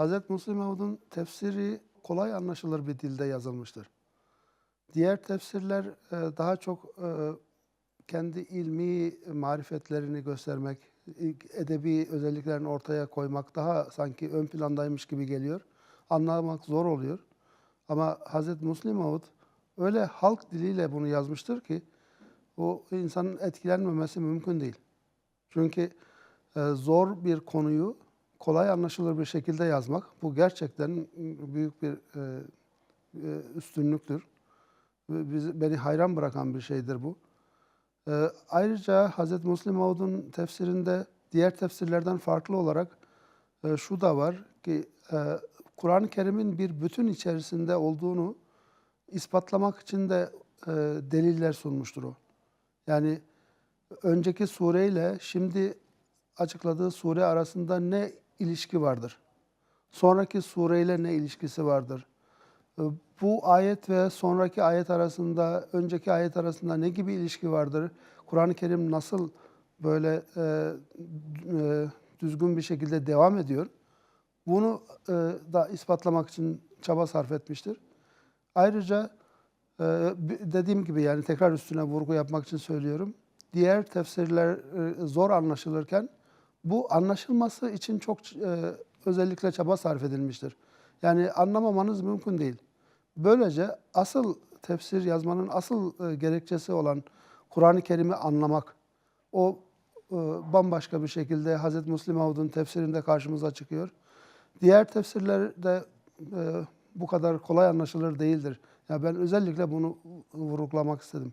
Hazreti Musa Mevud'un tefsiri kolay anlaşılır bir dilde yazılmıştır. Diğer tefsirler e, daha çok e, kendi ilmi marifetlerini göstermek, edebi özelliklerini ortaya koymak daha sanki ön plandaymış gibi geliyor. Anlamak zor oluyor. Ama Hazreti Muslim Maud öyle halk diliyle bunu yazmıştır ki o insanın etkilenmemesi mümkün değil. Çünkü e, zor bir konuyu kolay anlaşılır bir şekilde yazmak bu gerçekten büyük bir e, e, üstünlüktür. Ve bizi, beni hayran bırakan bir şeydir bu. E, ayrıca Hz. Muslim Maud'un tefsirinde diğer tefsirlerden farklı olarak e, şu da var ki e, Kur'an-ı Kerim'in bir bütün içerisinde olduğunu ispatlamak için de e, deliller sunmuştur o. Yani önceki sureyle şimdi açıkladığı sure arasında ne ilişki vardır? Sonraki sureyle ne ilişkisi vardır? E, Bu ayet ve sonraki ayet arasında, önceki ayet arasında ne gibi ilişki vardır? Kur'an-ı Kerim nasıl böyle e, e, düzgün bir şekilde devam ediyor? Bunu e, da ispatlamak için çaba sarf etmiştir. Ayrıca e, dediğim gibi yani tekrar üstüne vurgu yapmak için söylüyorum. Diğer tefsirler e, zor anlaşılırken bu anlaşılması için çok e, özellikle çaba sarf edilmiştir. Yani anlamamanız mümkün değil. Böylece asıl tefsir yazmanın asıl e, gerekçesi olan Kur'an-ı Kerim'i anlamak, o e, bambaşka bir şekilde Hz. Muslim Avud'un tefsirinde karşımıza çıkıyor. Diğer tefsirler de e, bu kadar kolay anlaşılır değildir. Ya ben özellikle bunu vurgulamak istedim.